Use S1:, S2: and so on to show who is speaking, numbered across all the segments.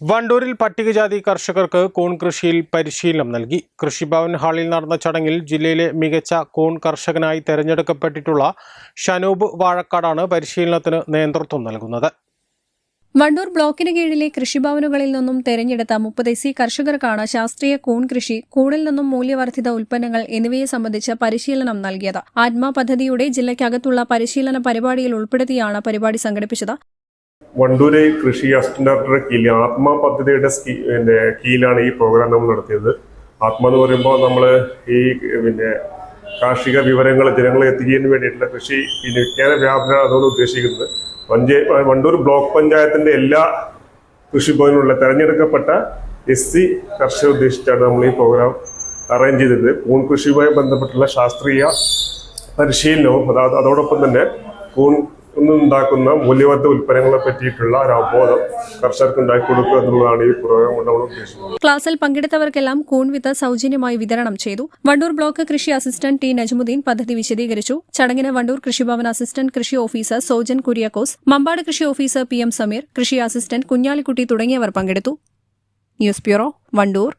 S1: വണ്ടൂരിൽ പട്ടികജാതി കർഷകർക്ക് കോൺ കൃഷിയിൽ പരിശീലനം നൽകി. കൃഷിഭവൻ ഹാളിൽ നടന്ന ചടങ്ങിൽ ജില്ലയിലെ മികച്ച കോൺ കർഷകനായി തെരഞ്ഞെടുക്കപ്പെട്ടിട്ടുള്ള ഷനൂബ് വാഴക്കാടാണ് പരിശീലനത്തിന് നേതൃത്വം നൽകുന്നത്.
S2: വണ്ടൂർ ബ്ലോക്കിന് കീഴിലെ കൃഷിഭവനുകളിൽ നിന്നും തെരഞ്ഞെടുത്ത മുപ്പത് എസ് സി കർഷകർക്കാണ് ശാസ്ത്രീയ കൂൺ കൃഷി കൂണിൽ നിന്നും മൂല്യവർദ്ധിത ഉൽപ്പന്നങ്ങൾ എന്നിവയെ സംബന്ധിച്ച് പരിശീലനം നൽകിയത്. ആത്മ പദ്ധതിയുടെ ജില്ലയ്ക്കകത്തുള്ള പരിശീലന പരിപാടിയിൽ ഉൾപ്പെടുത്തിയാണ് പരിപാടി സംഘടിപ്പിച്ചത്.
S3: വണ്ടൂര് കൃഷി അസിസ്റ്റന്റ് ഡയറക്ടറുടെ കീഴിൽ ആത്മ പദ്ധതിയുടെ പിന്നെ കീഴിലാണ് ഈ പ്രോഗ്രാം നമ്മൾ നടത്തിയത്. ആത്മ എന്ന് പറയുമ്പോൾ നമ്മൾ ഈ പിന്നെ കാർഷിക വിവരങ്ങൾ ജനങ്ങളെ എത്തിക്കുന്നതിന് വേണ്ടിയിട്ടുള്ള കൃഷി പിന്നെ വിജ്ഞാന വ്യാപന അതുകൊണ്ട് ഉദ്ദേശിക്കുന്നത്. വഞ്ചേ വണ്ടൂർ ബ്ലോക്ക് പഞ്ചായത്തിന്റെ എല്ലാ കൃഷിഭവനിലുള്ള തെരഞ്ഞെടുക്കപ്പെട്ട എസ് സി കർഷകർ ഉദ്ദേശിച്ചാണ് നമ്മൾ ഈ പ്രോഗ്രാം അറേഞ്ച് ചെയ്തത്. കൂൺ കൃഷിയുമായി ബന്ധപ്പെട്ടുള്ള ശാസ്ത്രീയ പരിശീലനവും അതോടൊപ്പം തന്നെ കൂൺ ഉണ്ടാക്കുന്ന മൂല്യവർദ്ധ ഉൽപ്പന്നങ്ങളെ പറ്റിയിട്ടുള്ള ഒരു അവബോധം കർഷകർക്ക് ഉണ്ടാക്കി കൊടുക്കുക എന്നുള്ളതാണ് ഈ പ്രോഗ്രാം കൊണ്ട് നമ്മൾ ഉദ്ദേശിക്കുന്നത്.
S2: ക്ലാസ്സിൽ പങ്കെടുത്തവർക്കെല്ലാം കൂൺ വിത്ത് സൗജന്യമായി വിതരണം ചെയ്തു. വണ്ടൂർ ബ്ലോക്ക് കൃഷി അസിസ്റ്റന്റ് ടി നജ്മുദ്ദീൻ പദ്ധതി വിശദീകരിച്ചു. ചടങ്ങിന് വണ്ടൂർ കൃഷിഭവൻ അസിസ്റ്റന്റ് കൃഷി ഓഫീസർ സോജൻ കുര്യാക്കോസ് മമ്പാട് കൃഷി ഓഫീസർ പി എം സമീർ കൃഷി അസിസ്റ്റന്റ് കുഞ്ഞാലിക്കുട്ടി തുടങ്ങിയവർ പങ്കെടുത്തു. News bureau Wandoor.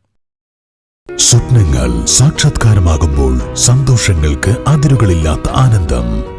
S4: സ്വപ്നങ്ങൾ സാക്ഷാത്കാരമാകുമ്പോൾ സന്തോഷങ്ങൾക്ക് അതിരുകളില്ലാത്ത ആനന്ദം.